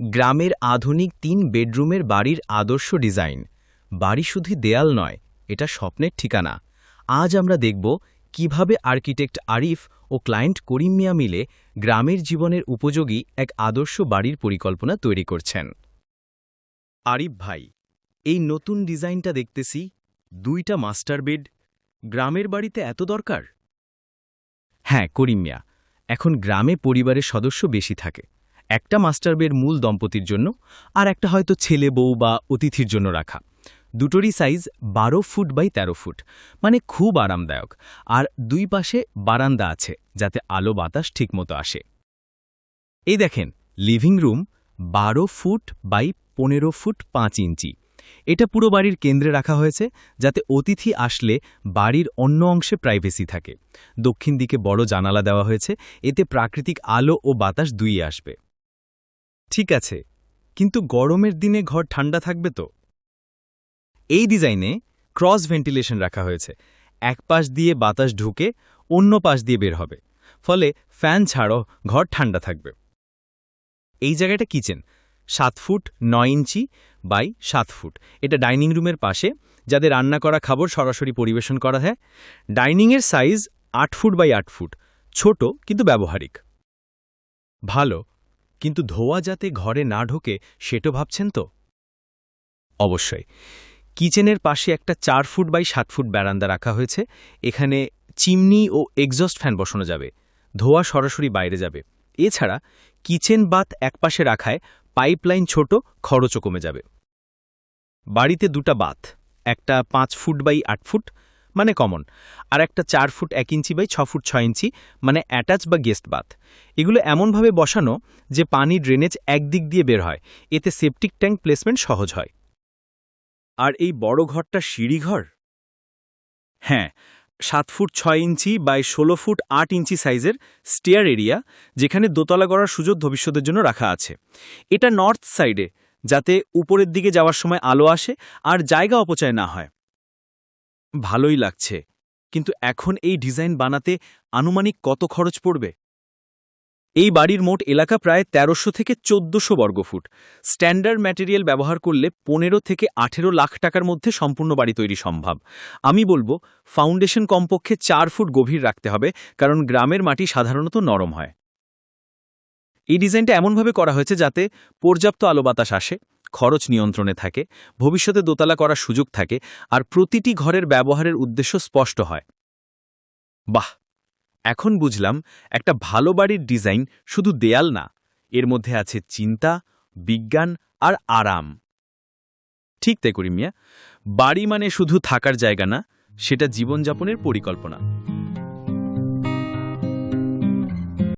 গ্রামের আধুনিক তিন বেডরুমের বাড়ির আদর্শ ডিজাইন। বাড়ি শুধু দেয়াল নয়, এটা স্বপ্নের ঠিকানা। আজ আমরা দেখব কীভাবে আর্কিটেক্ট আরিফ ও ক্লায়েন্ট করিম মিয়া মিলে গ্রামের জীবনের উপযোগী এক আদর্শ বাড়ির পরিকল্পনা তৈরি করছেন। আরিফ ভাই, এই নতুন ডিজাইনটা দেখতেছি, দুইটা মাস্টার বেড, গ্রামের বাড়িতে এত দরকার? হ্যাঁ করিম মিয়া, এখন গ্রামে পরিবারের সদস্য বেশি থাকে। একটা মাস্টার বেড মূল দম্পতির জন্য আর একটা হয়তো ছেলে, বউ বা অতিথির জন্য রাখা। দুটোরই সাইজ বারো ফুট বাই ১৩ ফুট মানে খুব আরামদায়ক। আর দুই পাশে বারান্দা আছে, যাতে আলো বাতাস ঠিকমতো আসে। এই দেখেন লিভিং রুম বারো ফুট বাই পনেরো ফুট পাঁচ ইঞ্চি। এটা পুরো বাড়ির কেন্দ্রে রাখা হয়েছে, যাতে অতিথি আসলে বাড়ির অন্য অংশে প্রাইভেসি থাকে। দক্ষিণ দিকে বড় জানালা দেওয়া হয়েছে, এতে প্রাকৃতিক আলো ও বাতাস দুইয়ে আসবে। ঠিক আছে, কিন্তু গরমের দিনে ঘর ঠান্ডা থাকবে তো। এই ডিজাইনে ক্রস ভেন্টিলেশন রাখা হয়েছে। এক পাশ দিয়ে বাতাস ঢুকে অন্য পাশ দিয়ে বের হবে। ফলে ফ্যান ছাড়াও ঘর ঠান্ডা থাকবে। এই জায়গাটা কিচেন। সাত ফুট, নয় ইঞ্চি বাই সাত ফুট। এটা ডাইনিং রুমের পাশে। যাদের রান্না করা খাবার সরাসরি পরিবেশন করা হয়। ডাইনিংয়ের সাইজ আট ফুট বাই আট ফুট। ছোট, কিন্তু ব্যবহারিক। ভালো। কিন্তু ধোয়া যাতে ঘরে না ঢোকে, সেটা ভাবছেন তো? অবশ্যই। কিচেনের পাশে একটা চার ফুট বাই সাত ফুট ব্যারান্দা রাখা হয়েছে। এখানে চিমনি ও এক্সস্ট ফ্যান বসানো যাবে। ধোয়া সরাসরি বাইরে যাবে। এছাড়া কিচেন বাত একপাশে রাখায় পাইপলাইন ছোট, খরচও কমে যাবে। বাড়িতে দুটা বাথ, একটা পাঁচ ফুট বাই আট ফুট মানে কমন। আর একটা চার ফুট এক ইঞ্চি বাই ছ ফুট ছয় ইঞ্চি মানে অ্যাটাচ বা গেস্ট বাথ। এগুলো এমনভাবে বসানো যে পানি ড্রেনেজ একদিক দিয়ে বের হয়। এতে সেপটিক ট্যাঙ্ক প্লেসমেন্ট সহজ হয়। আর এই বড় ঘরটা সিঁড়িঘর হ্যাঁ সাত ফুট ছয় ইঞ্চি বাই ষোলো ফুট আট ইঞ্চি সাইজের স্টেয়ার এরিয়া, যেখানে দোতলা করার সুযোগ ভবিষ্যতের জন্য রাখা আছে। এটা নর্থ সাইডে, যাতে উপরের দিকে যাওয়ার সময় আলো আসে আর জায়গা অপচয় না হয়। ভালোই লাগছে। কিন্তু এখন এই ডিজাইন বানাতে আনুমানিক কত খরচ পড়বে? এই বাড়ির মোট এলাকা প্রায় তেরোশো থেকে চোদ্দশো বর্গফুট। স্ট্যান্ডার্ড ম্যাটেরিয়াল ব্যবহার করলে পনেরো থেকে আঠেরো লাখ টাকার মধ্যে সম্পূর্ণ বাড়ি তৈরি সম্ভব। আমি বলব, ফাউন্ডেশন কমপক্ষে চার ফুট গভীর রাখতে হবে, কারণ গ্রামের মাটি সাধারণত নরম হয়। এই ডিজাইনটা এমনভাবে করা হয়েছে যাতে পর্যাপ্ত আলো বাতাস আসে খরচ নিয়ন্ত্রণে থাকে, ভবিষ্যতে দোতলা করার সুযোগ থাকে, আর প্রতিটি ঘরের ব্যবহারের উদ্দেশ্য স্পষ্ট হয়। বাহ! এখন বুঝলাম একটা ভালো বাড়ির ডিজাইন শুধু দেয়াল না, এর মধ্যে আছে চিন্তা, বিজ্ঞান আর আরাম। ঠিক তাই করি মিয়া বাড়ি মানে শুধু থাকার জায়গা না, সেটা জীবনযাপনের পরিকল্পনা।